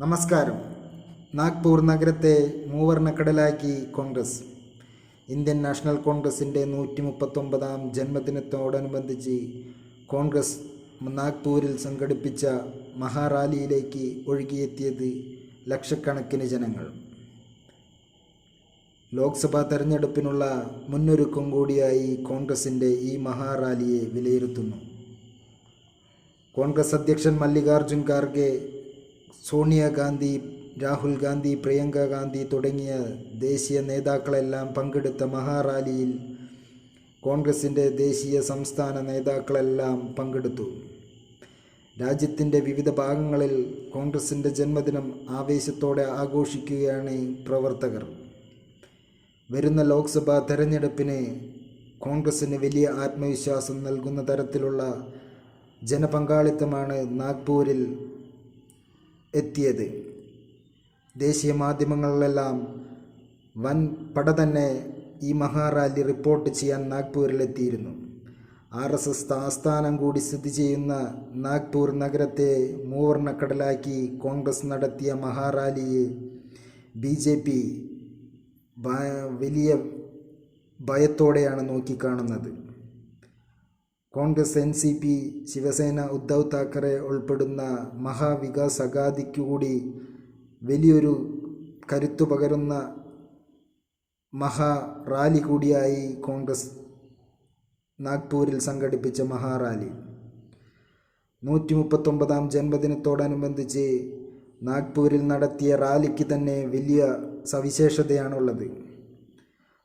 നമസ്കാരം. നാഗ്പൂർ നഗരത്തെ മൂവർണക്കടലാക്കി Congress. Indian national കോൺഗ്രസിന്റെ നൂറ്റി മുപ്പത്തൊമ്പതാം ജന്മദിനത്തോടനുബന്ധിച്ച് കോൺഗ്രസ് നാഗ്പൂരിൽ സംഘടിപ്പിച്ച മഹാറാലിയിലേക്ക് ഒഴുകിയെത്തിയത് ലക്ഷക്കണക്കിന് ജനങ്ങൾ. ലോക്സഭാ തെരഞ്ഞെടുപ്പിനുള്ള മുന്നൊരുക്കം കൂടിയായി കോൺഗ്രസിന്റെ ഈ മഹാറാലിയെ വിലയിരുത്തുന്നു. കോൺഗ്രസ് അധ്യക്ഷൻ മല്ലികാർജുൻ ഖാർഗെ സോണിയാഗാന്ധി രാഹുൽ ഗാന്ധി പ്രിയങ്ക ഗാന്ധി തുടങ്ങിയ ദേശീയ നേതാക്കളെല്ലാം പങ്കെടുത്ത മഹാറാലിയിൽ കോൺഗ്രസിന്റെ ദേശീയ സംസ്ഥാന നേതാക്കളെല്ലാം പങ്കെടുത്തു. രാജ്യത്തിന്റെ വിവിധ ഭാഗങ്ങളിൽ കോൺഗ്രസിന്റെ ജന്മദിനം ആവേശത്തോടെ ആഘോഷിക്കുകയാണ് പ്രവർത്തകർ. വരുന്ന ലോക്സഭാ തെരഞ്ഞെടുപ്പിന് കോൺഗ്രസിന് വലിയ ആത്മവിശ്വാസം നൽകുന്ന തരത്തിലുള്ള ജനപങ്കാളിത്തമാണ് നാഗ്പൂരിൽ എത്തിയത്. ദേശീയ മാധ്യമങ്ങളിലെല്ലാം വൻ പട തന്നെ ഈ മഹാറാലി റിപ്പോർട്ട് ചെയ്യാൻ നാഗ്പൂരിലെത്തിയിരുന്നു. ആർ എസ് എസ് ആസ്ഥാനം കൂടി സ്ഥിതി ചെയ്യുന്ന നാഗ്പൂർ നഗരത്തെ മൂവർണക്കടലാക്കി കോൺഗ്രസ് നടത്തിയ മഹാറാലിയെ ബി ജെ പി വലിയ ഭയത്തോടെയാണ് നോക്കിക്കാണുന്നത്. Congress N C P Shivsena Uddhav Thackeray ഉൾപ്പെടുന്ന മഹാവികാസ് അഗാദിക്കു കൂടി വലിയൊരു കരുത്തു പകരുന്ന മഹാ റാലി കൂടിയായി കോൺഗ്രസ് നാഗ്പൂരിൽ സംഘടിപ്പിച്ച മഹാറാലി. നൂറ്റി മുപ്പത്തൊമ്പതാം ജന്മദിനത്തോടനുബന്ധിച്ച് നാഗ്പൂരിൽ നടത്തിയ റാലിക്ക് തന്നെ വലിയ സവിശേഷതയാണുള്ളത്.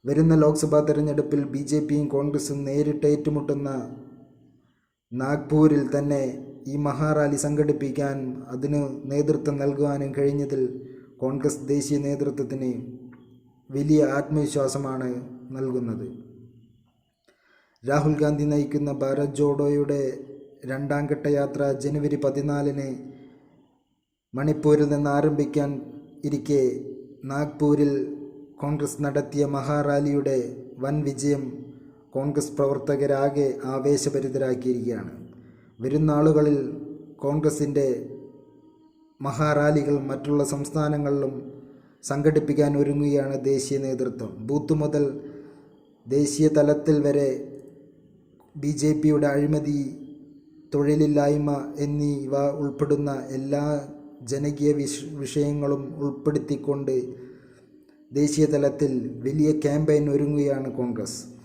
വരുന്ന ലോക്സഭാ തെരഞ്ഞെടുപ്പിൽ ബി ജെ പിയും കോൺഗ്രസും നേരിട്ട് ഏറ്റുമുട്ടുന്ന നാഗ്പൂരിൽ തന്നെ ഈ മഹാറാലി സംഘടിപ്പിക്കാൻ അതിന് നേതൃത്വം നൽകുവാനും കഴിഞ്ഞതിൽ കോൺഗ്രസ് ദേശീയ നേതൃത്വത്തിന് വലിയ ആത്മവിശ്വാസമാണ് നൽകുന്നത്. രാഹുൽ ഗാന്ധി നയിക്കുന്ന ഭാരത് ജോഡോയുടെ രണ്ടാം ഘട്ട യാത്ര ജനുവരി പതിനാലിന് മണിപ്പൂരിൽ നിന്ന് ആരംഭിക്കാൻ ഇരിക്കെ നാഗ്പൂരിൽ കോൺഗ്രസ് നടത്തിയ മഹാറാലിയുടെ വൻ വിജയം കോൺഗ്രസ് പ്രവർത്തകരാകെ ആവേശഭരിതരാക്കിയിരിക്കുകയാണ്. വരുന്ന ആളുകളിൽ കോൺഗ്രസിന്റെ മഹാറാലികൾ മറ്റുള്ള സംസ്ഥാനങ്ങളിലും സംഘടിപ്പിക്കാൻ ഒരുങ്ങുകയാണ് ദേശീയ നേതൃത്വം. ബൂത്ത് മുതൽ ദേശീയ തലത്തിൽ വരെ ബി ജെ പിയുടെ അഴിമതി തൊഴിലില്ലായ്മ എന്നിവ ഉൾപ്പെടുന്ന എല്ലാ ജനകീയ വിഷ വിഷയങ്ങളും ഉൾപ്പെടുത്തിക്കൊണ്ട് ദേശീയ തലത്തിൽ വലിയ ക്യാമ്പയിൻ ഒരുങ്ങുകയാണ് കോൺഗ്രസ്.